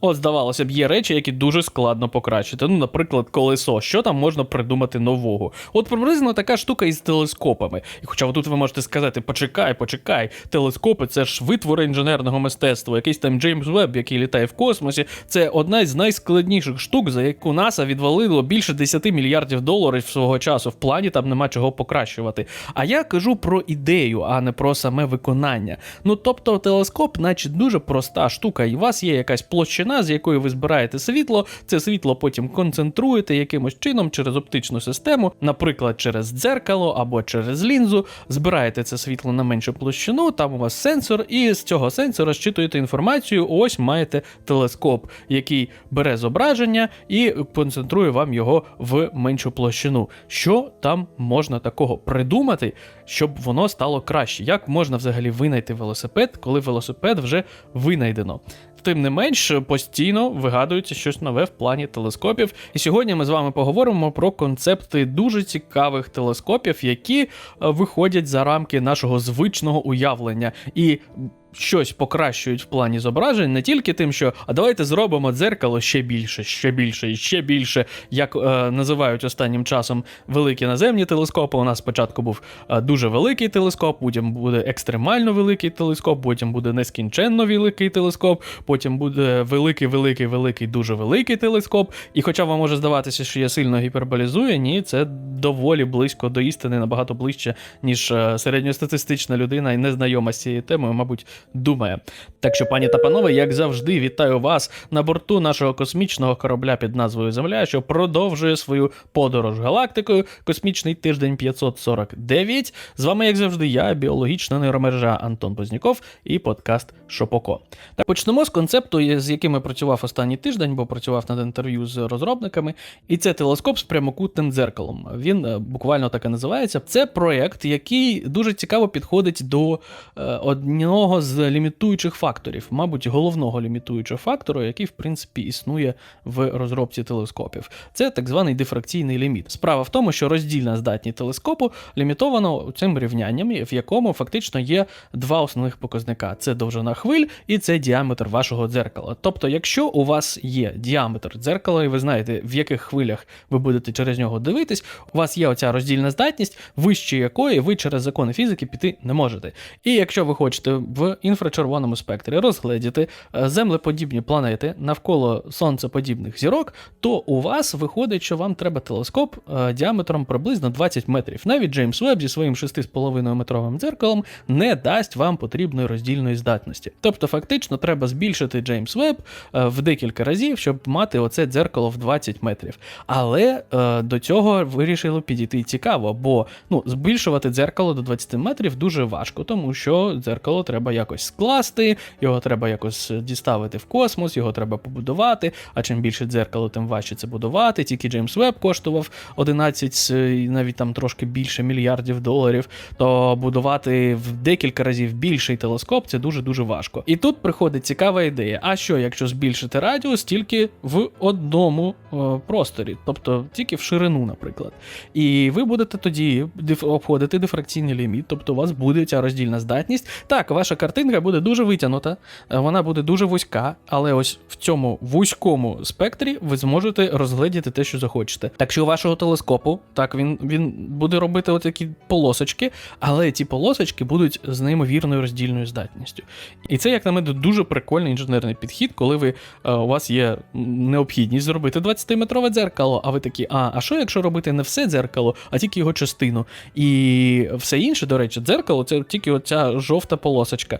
От, здавалося б, є речі, які дуже складно покращити. Ну, наприклад, колесо. Що там можна придумати нового? От приблизно така штука із телескопами. І хоча тут ви можете сказати, почекай, почекай, телескопи це ж витвори інженерного мистецтва, якийсь там Джеймс Веб, який літає в космосі. Це одна з найскладніших штук, за яку НАСА відвалило більше 10 мільярдів доларів свого часу. В плані там нема чого покращувати. А я кажу про ідею, а не про саме виконання. Ну тобто, телескоп, наче дуже проста штука, і у вас є якась площина, з якої ви збираєте світло. Це світло потім концентруєте якимось чином через оптичну систему, наприклад, через дзеркало або через лінзу. Збираєте це світло на меншу площину, там у вас сенсор, і з цього сенсора щитуєте інформацію. Ось маєте телескоп, який бере зображення і концентрує вам його в меншу площину. Що там можна такого придумати, щоб воно стало краще? Як можна взагалі винайти велосипед, коли велосипед вже винайдено? Тим не менш, постійно вигадується щось нове в плані телескопів. І сьогодні ми з вами поговоримо про концепти дуже цікавих телескопів, які е, виходять за рамки нашого звичного уявлення і. Щось покращують в плані зображень не тільки тим, що а давайте зробимо дзеркало ще більше, ще більше і ще більше, як е, називають останнім часом великі наземні телескопи. У нас спочатку був е, дуже великий телескоп, потім буде екстремально великий телескоп, потім буде нескінченно великий телескоп, потім буде великий, великий, великий, дуже великий телескоп. І хоча вам може здаватися, що я сильно гіперболізую, ні, це доволі близько до істини, набагато ближче, ніж е, середньостатистична людина і незнайома з цією темою, мабуть, думає. Так що, пані та панове, як завжди, вітаю вас на борту нашого космічного корабля під назвою Земля, що продовжує свою подорож галактикою. Космічний тиждень 549. З вами, як завжди, я, біологічна нейромережа Антон Позняков і подкаст Шопоко. Так почнемо з концепту, з яким я працював останній тиждень, бо працював над інтерв'ю з розробниками. І це телескоп з прямокутним дзеркалом. Він е, буквально так і називається. Це проєкт, який дуже цікаво підходить до е, одного з лімітуючих факторів, мабуть, головного лімітуючого фактору, який, в принципі, існує в розробці телескопів. Це так званий дифракційний ліміт. Справа в тому, що роздільна здатність телескопу лімітовано цим рівнянням, в якому фактично є два основних показника: це довжина хвиль і це діаметр вашого дзеркала. Тобто, якщо у вас є діаметр дзеркала, і ви знаєте, в яких хвилях ви будете через нього дивитись, у вас є оця роздільна здатність, вище якої ви через закони фізики піти не можете. І якщо ви хочете в інфрачервоному спектрі розгледіти е, землеподібні планети навколо сонцеподібних зірок, то у вас виходить, що вам треба телескоп е, діаметром приблизно 20 метрів. Навіть Джеймс Веб зі своїм 6,5 метровим дзеркалом не дасть вам потрібної роздільної здатності. Тобто, фактично, треба збільшити Джеймс Веб е, в декілька разів, щоб мати оце дзеркало в 20 метрів. Але до цього вирішили підійти цікаво, бо ну, збільшувати дзеркало до 20 метрів дуже важко, тому що дзеркало треба якось скласти, його треба якось діставити в космос, його треба побудувати. А чим більше дзеркало, тим важче це будувати. Тільки Джеймс Веб коштував 11, і навіть там трошки більше мільярдів доларів. То будувати в декілька разів більший телескоп це дуже дуже важко. І тут приходить цікава ідея: а що, якщо збільшити радіус тільки в одному о, просторі, тобто тільки в ширину, наприклад. І ви будете тоді обходити дифракційний ліміт, тобто у вас буде ця роздільна здатність. Так, ваша картинка буде дуже витягнута, е, вона буде дуже вузька, але ось в цьому вузькому спектрі ви зможете розгледіти те, що захочете. Так що у вашого телескопу, так він, він буде робити от такі полосочки, але ці полосочки будуть з неймовірною роздільною здатністю. І це, як на мене, дуже прикольний інженерний підхід, коли ви е, у вас є необхідність зробити 20-метрове дзеркало, а ви такі, а, а що якщо робити не все дзеркало, а тільки його частину? І все інше, до речі, дзеркало це тільки оця жовта полосочка.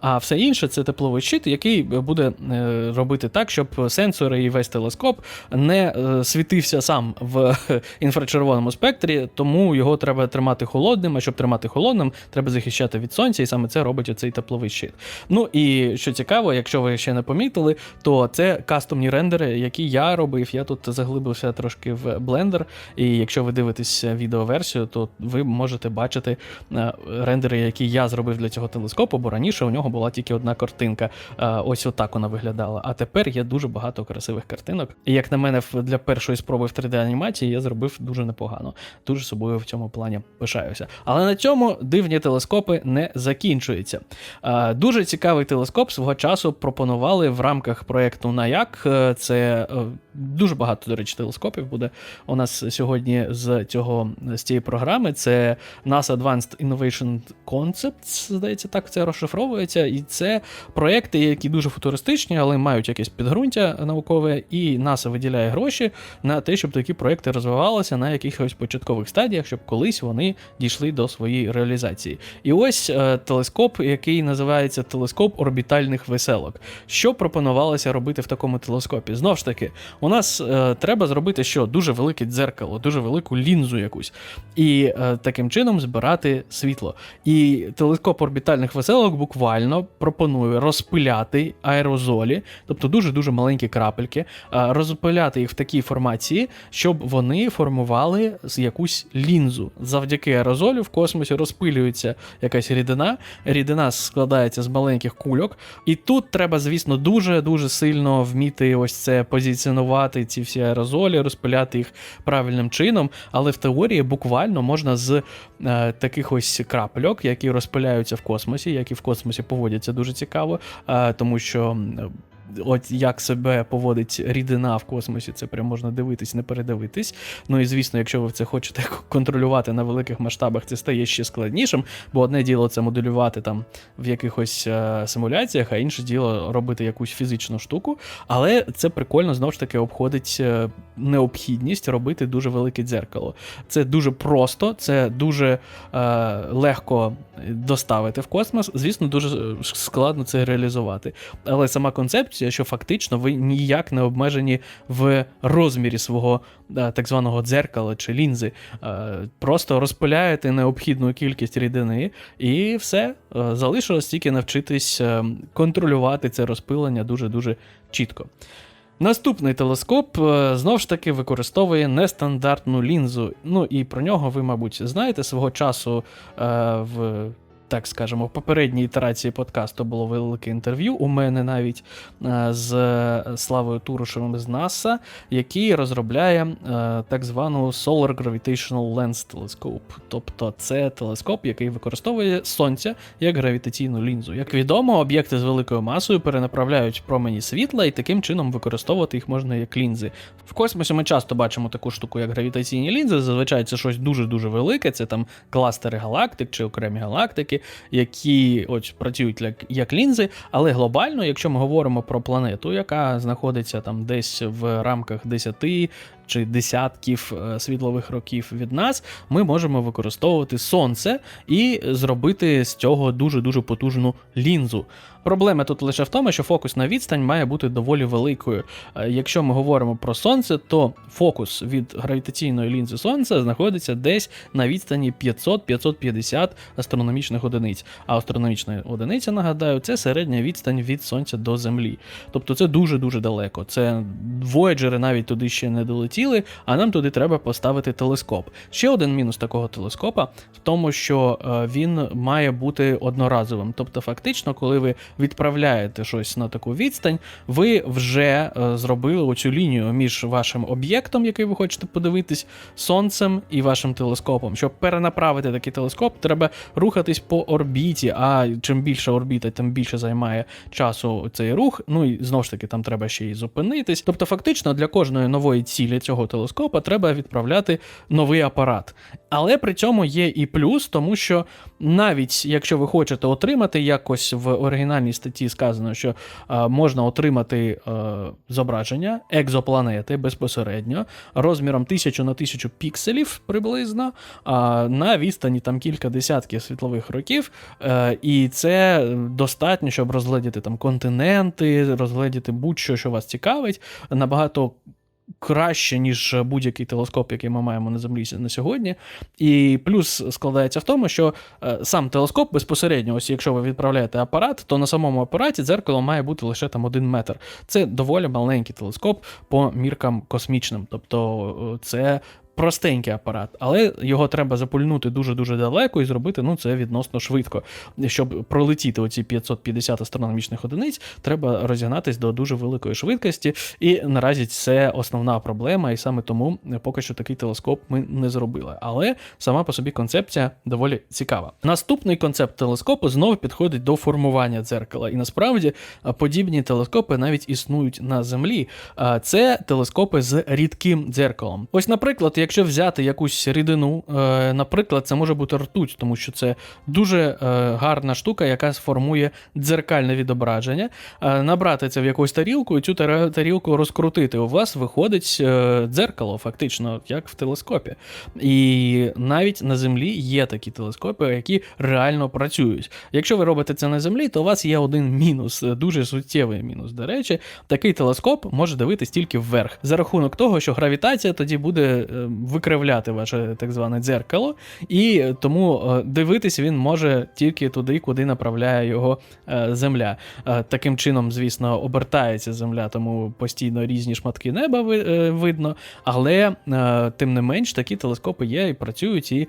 А, все інше це тепловий щит, який буде е, робити так, щоб сенсори і весь телескоп не е, світився сам в інфрачервоному спектрі, тому його треба тримати холодним. А щоб тримати холодним, треба захищати від сонця, і саме це робить оцей тепловий щит. Ну і що цікаво, якщо ви ще не помітили, то це кастомні рендери, які я робив. Я тут заглибився трошки в Blender, і якщо ви дивитесь відеоверсію, то ви можете бачити е, рендери, які я зробив для цього телескопу, бо. Раніше у нього була тільки одна картинка. Е, ось отак вона виглядала. А тепер є дуже багато красивих картинок. І як на мене, для першої спроби в 3D-анімації я зробив дуже непогано. Дуже собою в цьому плані пишаюся. Але на цьому дивні телескопи не закінчуються. Е, Дуже цікавий телескоп свого часу пропонували в рамках проєкту Наяк. Е, Це е, дуже багато, до речі, телескопів буде у нас сьогодні з цього з цієї програми. Це NASA Advanced Innovation Concepts, здається, так це розшифровується. І це проекти, які дуже футуристичні, але мають якесь підґрунтя наукове, і NASA виділяє гроші на те, щоб такі проекти розвивалися на якихось початкових стадіях, щоб колись вони дійшли до своєї реалізації. І ось е, телескоп, який називається телескоп орбітальних веселок. Що пропонувалося робити в такому телескопі? Знову ж таки, у нас е, треба зробити що? Дуже велике дзеркало, дуже велику лінзу якусь, і е, таким чином збирати світло. І телескоп орбітальних веселок буквально пропонує розпиляти аерозолі, тобто дуже-дуже маленькі крапельки, е, розпиляти їх в такій формації, щоб вони формували якусь лінзу. Завдяки аерозолю в космосі розпилюється якась рідина. Рідина складається з маленьких кульок. І тут треба, звісно, дуже-дуже сильно вміти ось це позиціонувати, ці всі аерозолі, розпиляти їх правильним чином. Але в теорії буквально можна з е, таких ось крапельок, які розпиляються в космосі, які в космосі поводяться дуже цікаво, е, тому що. От як себе поводить рідина в космосі, це прям можна дивитись, не передивитись. Ну і звісно, якщо ви це хочете контролювати на великих масштабах, це стає ще складнішим, бо одне діло це моделювати там в якихось е, симуляціях, а інше діло робити якусь фізичну штуку. Але це прикольно знову ж таки обходить е, необхідність робити дуже велике дзеркало. Це дуже просто, це дуже е, легко доставити в космос. Звісно, дуже е, складно це реалізувати. Але сама концепція, що фактично ви ніяк не обмежені в розмірі свого так званого дзеркала чи лінзи. Е, Просто розпиляєте необхідну кількість рідини, і все. Е, Залишилось тільки навчитись е, контролювати це розпилення дуже-дуже чітко. Наступний телескоп знов ж таки використовує нестандартну лінзу. Ну і про нього ви, мабуть, знаєте свого часу в. Так скажемо, в попередній ітерації подкасту було велике інтерв'ю. У мене навіть е, з Славою Турушевим з НАСА, який розробляє е, так звану Solar Gravitational Lens Telescope. Тобто це телескоп, який використовує сонця як гравітаційну лінзу. Як відомо, об'єкти з великою масою перенаправляють промені світла, і таким чином використовувати їх можна як лінзи. В космосі ми часто бачимо таку штуку, як гравітаційні лінзи. Зазвичай це щось дуже-дуже велике, це там кластери галактик чи окремі галактики, які ось працюють як, як лінзи. Але глобально, якщо ми говоримо про планету, яка знаходиться там десь в рамках 10 чи десятків е, світлових років від нас, ми можемо використовувати сонце і зробити з цього дуже-дуже потужну лінзу. Проблема тут лише в тому, що фокусна відстань має бути доволі великою. Е, Якщо ми говоримо про сонце, то фокус від гравітаційної лінзи сонця знаходиться десь на відстані 500-550 астрономічних одиниць. А астрономічна одиниця, нагадаю, це середня відстань від сонця до Землі. Тобто це дуже-дуже далеко. Це Voyager навіть туди ще не долетіли, а нам туди треба поставити телескоп. Ще один мінус такого телескопа в тому, що е, він має бути одноразовим. Тобто, фактично, коли ви відправляєте щось на таку відстань, ви вже е, зробили оцю лінію між вашим об'єктом, який ви хочете подивитись, сонцем і вашим телескопом. Щоб перенаправити такий телескоп, треба рухатись по орбіті. А чим більше орбіта, тим більше займає часу цей рух. Ну і знову ж таки, там треба ще й зупинитись. Тобто, фактично, для кожної нової цілі цього телескопа треба відправляти новий апарат. Але при цьому є і плюс, тому що навіть якщо ви хочете отримати якось в оригінальній статті сказано, що е, можна отримати е, зображення екзопланети безпосередньо розміром 1000 на 1000 пікселів приблизно, а на відстані там кілька десятків світлових років. Е, і це достатньо, щоб розгледіти там континенти, розгледіти будь-що, що вас цікавить, набагато краще, ніж будь-який телескоп, який ми маємо на землі на сьогодні. І плюс складається в тому, що е, сам телескоп безпосередньо, ось якщо ви відправляєте апарат, то на самому апараті дзеркало має бути лише там один метр. Це доволі маленький телескоп по міркам космічним. Тобто е, це простенький апарат, але його треба запульнути дуже-дуже далеко і зробити ну, це відносно швидко. Щоб пролетіти оці 550 астрономічних одиниць, треба розігнатись до дуже великої швидкості. І наразі це основна проблема, і саме тому поки що такий телескоп ми не зробили. Але сама по собі концепція доволі цікава. Наступний концепт телескопу знову підходить до формування дзеркала. І насправді подібні телескопи навіть існують на Землі. Це телескопи з рідким дзеркалом. Ось, наприклад, якщо взяти якусь рідину, е, наприклад, це може бути ртуть, тому що це дуже е, гарна штука, яка сформує дзеркальне відображення. Е, Набрати це в якусь тарілку і цю тарілку розкрутити. У вас виходить дзеркало, фактично, як в телескопі. І навіть на землі є такі телескопи, які реально працюють. Якщо ви робите це на землі, то у вас є один мінус, дуже суттєвий мінус. До речі, такий телескоп може дивитись тільки вверх, за рахунок того, що гравітація тоді буде викривляти ваше так зване дзеркало, і тому е, дивитись він може тільки туди, куди направляє його е, земля. Е, Таким чином, звісно, обертається земля, тому постійно різні шматки неба видно. Але тим не менш такі телескопи є і працюють, і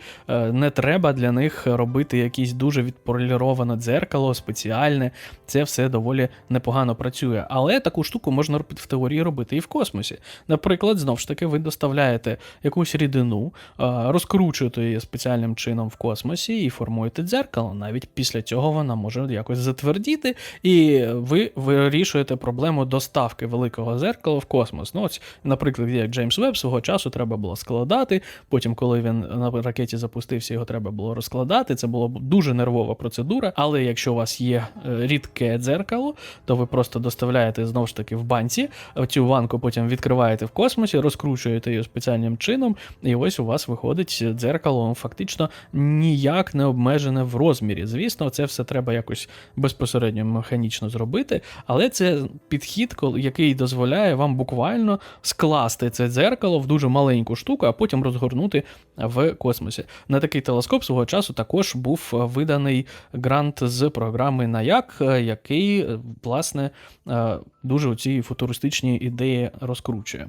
не треба для них робити якісь дуже відполіроване дзеркало, спеціальне. Це все доволі непогано працює. Але таку штуку можна в теорії робити і в космосі. Наприклад, знов ж таки, ви доставляєте якусь рідину, е, розкручуєте її спеціальним чином в космосі і формуєте дзеркало. Навіть після цього вона може якось затвердіти, і ви вирішуєте проблему доставки великого зеркала в космос. Ну, ось, наприклад, як Джеймс Веб свого часу треба було складати. Потім, коли він на ракеті запустився, його треба було розкладати. Це була дуже нервова процедура. Але якщо у вас є е, рідке дзеркало, то ви просто доставляєте знову ж таки в банці. Цю банку потім відкриваєте в космосі, розкручуєте її спеціальним чином, і ось у вас виходить дзеркало фактично ніяк не обмежене в розмірі. Звісно, це все треба якось безпосередньо механічно зробити, але це підхід, який дозволяє вам буквально скласти це дзеркало в дуже маленьку штуку, а потім розгорнути в космосі. На такий телескоп свого часу також був виданий грант з програми Наяк, який, власне, е, дуже ці футуристичні ідеї розкручує.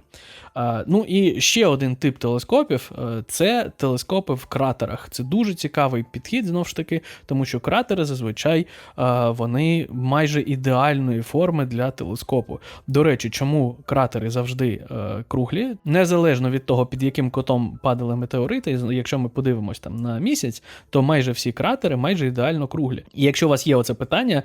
Ну і ще один тип телескопів е, це телескопи в кратерах. Це дуже цікавий підхід, знову ж таки, тому що кратери зазвичай е, вони майже ідеальної форми для телескопу. До речі, чому кратери завжди е, круглі, незалежно від того, під яким котом падали метеорити, якщо ми подивимось там на місяць, то майже всі кратери майже ідеально круглі. І якщо у вас є оце питання,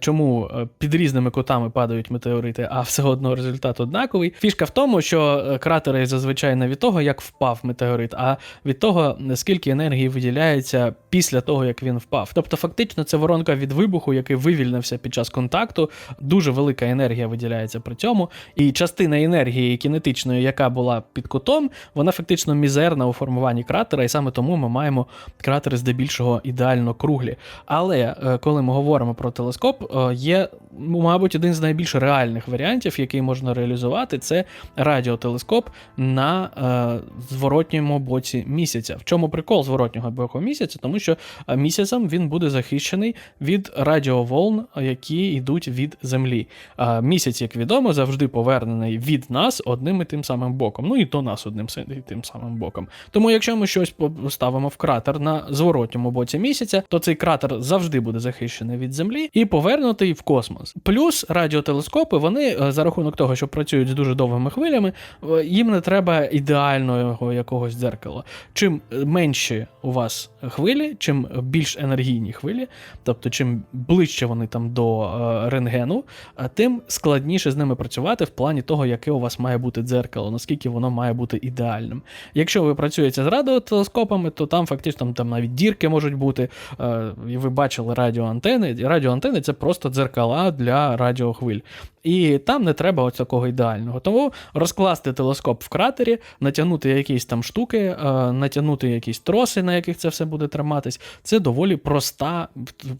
чому під різними котами падають метеорити, а все одно результат однаковий. Фішка в тому, що е, кратери зазвичай не від того, як впав метеорит, а від того, скільки енергії виділяється після того, як він впав. Тобто, фактично, це воронка від вибуху, який вивільнився під час контакту. Дуже велика енергія виділяється при цьому. І частина енергії кінетичної, яка була під кутом, вона фактично мізерна у формуванні кратера, і саме тому ми маємо кратери здебільшого ідеально круглі. Але е, коли ми говоримо про телескоп, е, є, ну, мабуть, один з найбільш реальних варіантів, який можна реалізувати, це радіотелескоп на е, зворотньому боці місяця. В чому прикол зворотнього боку місяця? Тому що е, місяцем він буде захищений від радіоволн, які йдуть від Землі. А місяць, як відомо, завжди повернений від нас одним і тим самим боком. Ну і до нас одним і тим самим боком. Тому, якщо ми щось поставимо в кратер на зворотньому боці місяця, то цей кратер завжди буде захищений від Землі і повернутий в космос. Плюс радіотелескопи, вони е, за рахунок того, що працюють з дуже довгими хвилями, е, їм не треба ідеального якогось дзеркала. Чим менші у вас хвилі, чим більш енергійні хвилі, тобто чим ближче вони там до е, рентгену, тим складніше з ними працювати в плані того, яке у вас має бути дзеркало, наскільки воно має бути ідеальним. Якщо ви працюєте з радіотелескопами, то там фактично там, навіть дірки можуть бути. Е, і ви бачили радіоантени. Радіоантени це просто дзеркала для радіохвиль. І там не треба ось такого ідеального. Тому розкласти телескоп в кратері, натягнути якісь там штуки, е, натягнути якісь троси, на яких це все буде триматись. Це доволі проста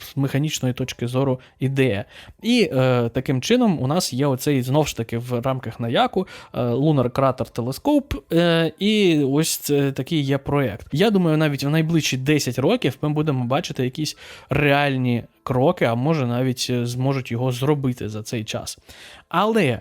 з механічної точки зору ідея. І е, таким чином у нас є оцей знов ж таки в рамках наяку е, Lunar Crater Telescope, е, і ось це такий є проект. Я думаю, навіть в найближчі 10 років ми будемо бачити якісь реальні кроки, а може навіть е, зможуть його зробити за цей час. Але е,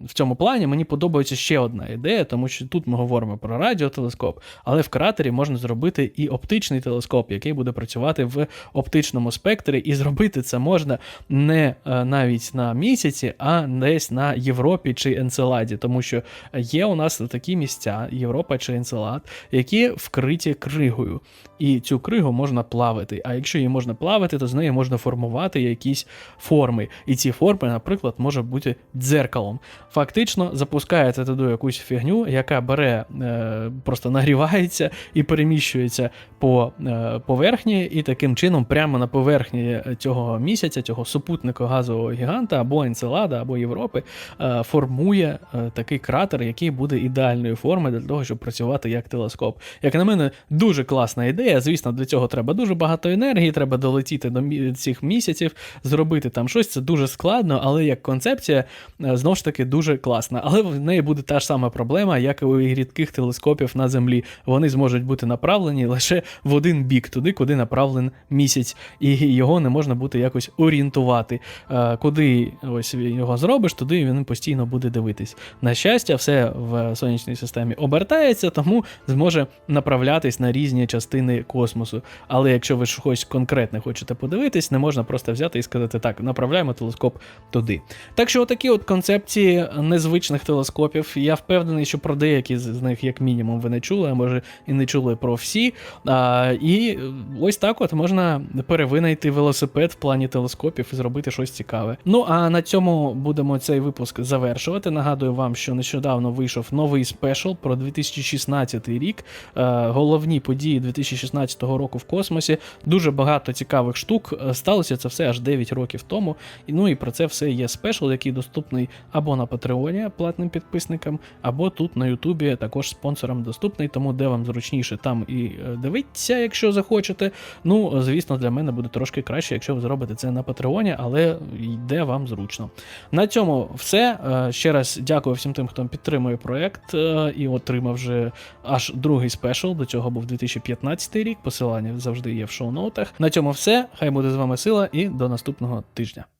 в цьому плані мені подобається ще одна ідея, тому що тут ми говоримо про радіотелескоп, але в кратері можна зробити і оптичний телескоп, який буде працювати в оптичному спектрі, і зробити це можна не е, навіть на місяці, а десь на Європі чи Енцеладі, тому що є у нас такі місця, Європа чи Енцелад, які вкриті кригою. І цю кригу можна плавити. А якщо її можна плавити, то з неї можна формувати якісь форми. І ці форми, наприклад, можуть бути дзеркалом. Фактично запускаєте туди якусь фігню, яка бере, е, просто нагрівається і переміщується по е, поверхні, і таким чином, прямо на поверхні цього місяця, цього супутника газового гіганта або Енцелада, або Європи, е, формує такий кратер, який буде ідеальної форми для того, щоб працювати як телескоп. Як на мене, дуже класна ідея. Звісно, для цього треба дуже багато енергії, треба долетіти до цих місяців, зробити там щось. Це дуже складно, але як концепція е, знову ж таки дуже класна. Але в неї буде та ж сама проблема, як і у рідких телескопів на землі. Вони зможуть бути направлені лише в один бік, туди, куди направлен місяць, і його не можна буде якось орієнтувати. Е, Куди ось його зробиш, туди він постійно буде дивитись. На щастя, все в сонячній системі обертається, тому зможе направлятись на різні частини космосу. Але якщо ви щось конкретне хочете подивитись, не можна просто взяти і сказати так, направляємо телескоп туди. Так що, отакі от концепції незвичних телескопів. Я впевнений, що про деякі з них, як мінімум, ви не чули, а може і не чули про всі. А, і ось так от можна перевинайти велосипед в плані телескопів і зробити щось цікаве. Ну а на цьому будемо цей випуск завершувати. Нагадую вам, що нещодавно вийшов новий спешл про 2016 рік. Е, головні події 2016 року в космосі. Дуже багато цікавих штук. Сталося це все аж 9 років тому. Ну і про це все є спешл, який доступний або на Патреоні платним підписникам, або тут на Ютубі також спонсорам доступний. Тому де вам зручніше, там і е, дивіться, якщо захочете. Ну, звісно, для мене буде трошки краще, якщо ви зробите це на Патреоні, але йде вам зручно. На цьому все. Е, Ще раз дякую всім тим, хто підтримує проект е, і отримав вже аж другий спешл. До цього був 2015 рік. Посилання завжди є в шоу-ноутах. На цьому все. Хай буде з вами сила і до наступного тижня.